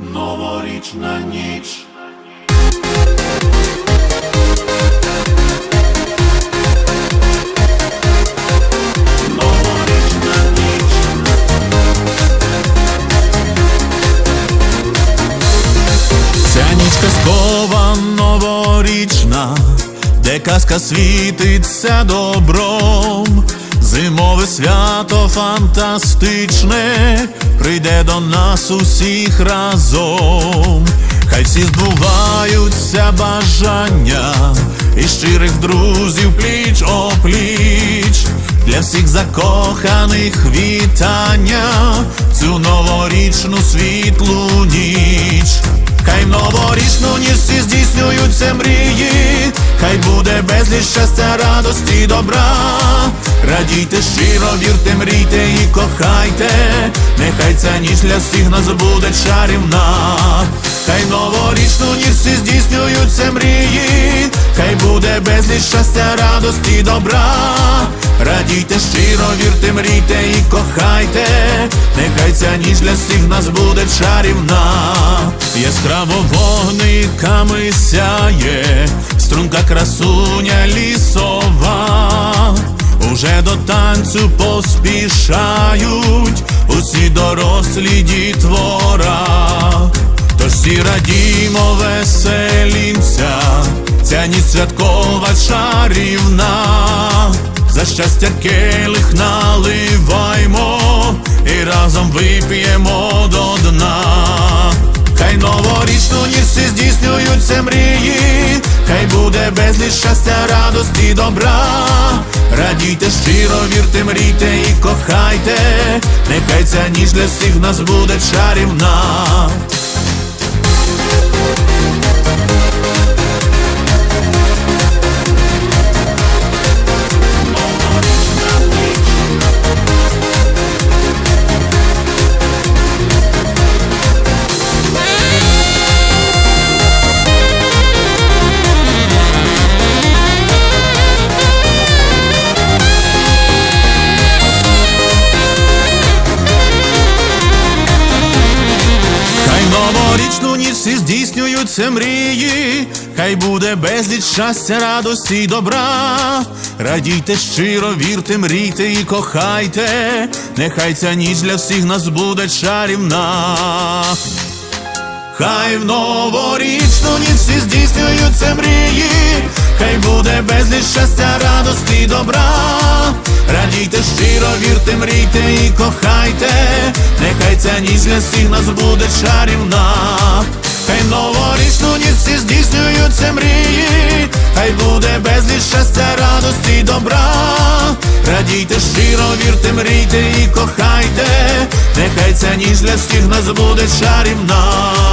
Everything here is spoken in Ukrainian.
Новорічна ніч. Казкова новорічна, де казка світиться добром, зимове свято фантастичне прийде до нас усіх разом. Хай всі збуваються бажання і щирих друзів пліч опліч. Для всіх закоханих вітання цю новорічну світлу ніч. Хай новорічну ніч всі здійснюються мрії, буде щастя, радості й добра. Радійте щиро, вірте, мрійте і кохайте, нехай ця ніч для всіх нас буде чарівна. Хай новорічну ніч всі здійснюються мрії, хай буде безліч щастя, радості добра. Радійте щиро, вірте, мрійте і кохайте, нехай ця ніч для всіх нас буде чарівна. Яскраво вогниками сяє, струнка красуня лісова. Уже до танцю поспішають усі дорослі дітвора. Тож всі радімо, веселімся, ця ніч святкова чарівна, за щастя келих наливаймо і разом вип'ємо до дна. Хай новорічну ніч всі здійснюються мрії, безліч щастя, радості добра. Радійте щиро, вірте, мрійте і кохайте, нехай ця ніч для всіх нас буде чарівна. Новорічну ніч всі здійснюються мрії, хай буде безліч щастя, радості й добра. Радійте щиро, вірте, мрійте і кохайте, нехай ця ніч для всіх нас буде чарівна. Хай в новорічну ніч всі здійснюються мрії, хай буде безліч щастя, радості й добра. Радійте щиро, вірте, мрійте і кохайте, ця ніч для всіх нас буде чарівна. Хай новорічну ніч всі здійснюються мрії, хай буде безліч щастя, радості добра. Радійте щиро, вірте, мрійте і кохайте, нехай ця ніч для всіх нас буде чарівна.